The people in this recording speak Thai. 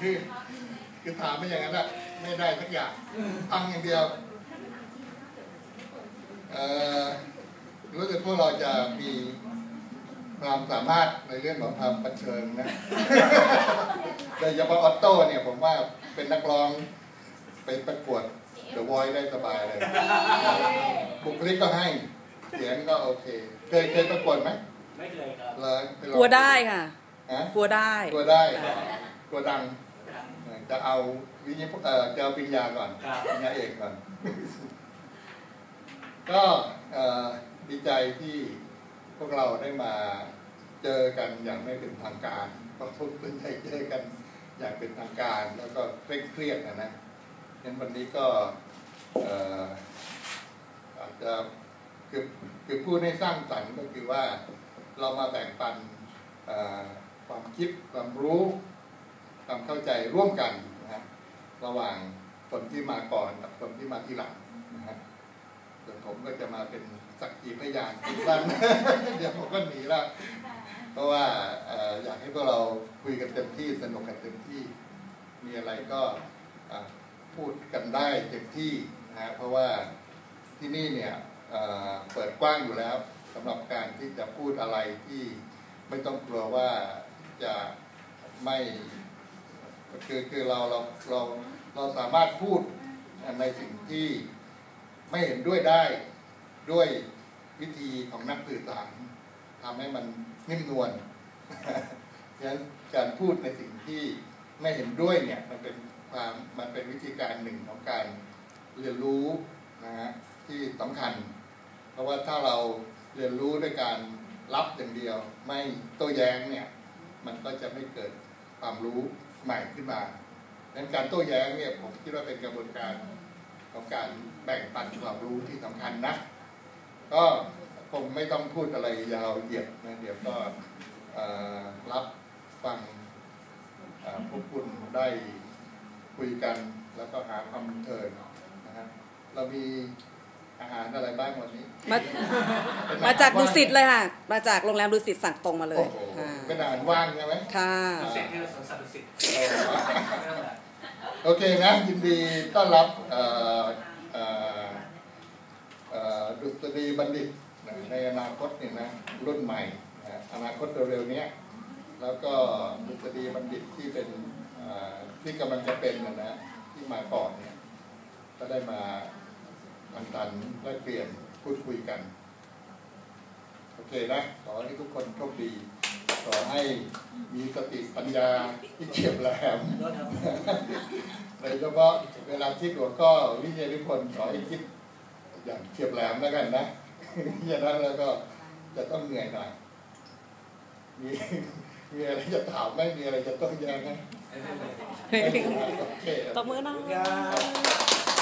คือคือถามไม่อย่างนั้นอะไม่ได้สักอย่างฟังอย่างเดียวเอ่อรู้สึกพวกเราจะมีความสามารถในเรื่องของความบันเทิงนะโดยเฉพาะออตโต้เนี่ยผมว่าเป็นนักร้องไปประกวดเดอะวอยได้สบายเลยบุคลิกก็ให้ เสียงก็โอเค เคยเคยประกวดไหมไม่เคยครับเลยไปลองกลัวได้ค่ะฮะกลัวได้ กลัวได้ กลัวดัง จะเอาวิญญาเอ่อจะเอาปริญญาก่อนครับปริญญาเอกก่อน ก็เอ่อดีใจที่พวกเราได้มาเจอกันอย่างไม่เป็นทางการเพราะทุกคนได้เจอกันอย่างเป็นทางการ แล้วก็เคร่งเครียดนะนะงั้นวันนี้ก็เอ่ออาจจะคือคือพูดให้สร้างสรรค์ก็คือว่าเรามาแบ่งปันเอ่อความคิดความรู้ ความเข้าใจร่วมกันนะฮะระหว่างคนที่มาก่อนกับคนที่มาทีหลังนะฮะส่วนผมก็จะมาเป็นสักขีพยานสั้นเดี๋ยวผมก็หนีละเพราะว่าอออยากให้พวกเราคุยกันเต็มที่สนุกกันเต็มที่ มีอะไรก็พูดกันได้เต็มที่นะฮะเพราะว่าที่นี่เนี่ยเเปิดกว้างอยู่แล้วสำหรับการที่จะพูดอะไรที่ไม่ต้องกลัวว่าจะไม่ คือคือเราเราเราเราสามารถพูดในสิ่งที่ไม่เห็นด้วยได้ด้วยวิธีของนักสื่อสารทำให้มันนิ่มนวลฉะนั้นการพูดในสิ่งที่ไม่เห็นด้วยเนี่ยมันเป็นความมันเป็นวิธีการหนึ่งของการเรียนรู้นะฮะที่สำคัญ เพราะว่าถ้าเราเรียนรู้ด้วยการรับอย่างเดียว ไม่โต้แย้งเนี่ย มันก็จะไม่เกิดความรู้ ใหม่ขึ้นมาดังนั้นการโต้แย้งเนี่ยผมคิดว่าเป็นกระบวนการของการแบ่งปันความรู้ที่สำคัญนะ ก็คงไม่ต้องพูดอะไรยาวเหยียดนะเดี๋ยวก็เอ่อรับฟังเอ่อพวกคุณได้คุยกันแล้วก็หาความบันเทิงนะฮะเรามีอาหารอะไรบ้างวันนี้ มาเป็นมาจากอหรดุว่งสิตเลยค่ะ มาจากโรงแรมดุสิตสั่งตรงมาเลย โอ้โหค่ะเป็นอาหารว่างใช่ไหมค่ะดุสิตคือสวนสัตว์ดุสิตนั่นแหละโอเคนะยินดีต้อนรับเอ่อเอ่อเอ่อดุษฎีบัณฑิตนะในอนาคตเนี่ยนะรุ่นใหม่นะอนาคตเร็วๆเนี้ยแล้วก็ดุษฎีบัณฑิตที่เป็นเอ่อที่กำลังจะเป็นนะนะที่มาก่อนเนี่ยก็ได้มาทันทันๆได้เปลี่ยนพูดคุยกัน โอเคนะ ขอให้ทุกคนโชคดี ขอให้มีสติปัญญาที่เฉียบแหลมรถครับโดยเฉพาะเวลาคิดหัวข้อวิทยานิพนธ์ขอให้คิดอย่างเฉียบแหลมแล้วกันนะอย่างนั้นแล้วก็จะต้องเหนื่อยหน่อยมีมีอะไรจะถามไหมมีอะไรจะต้องแย้งไหมไม่เป็นไรไม่มีโอเคตบมือหน่อยครับ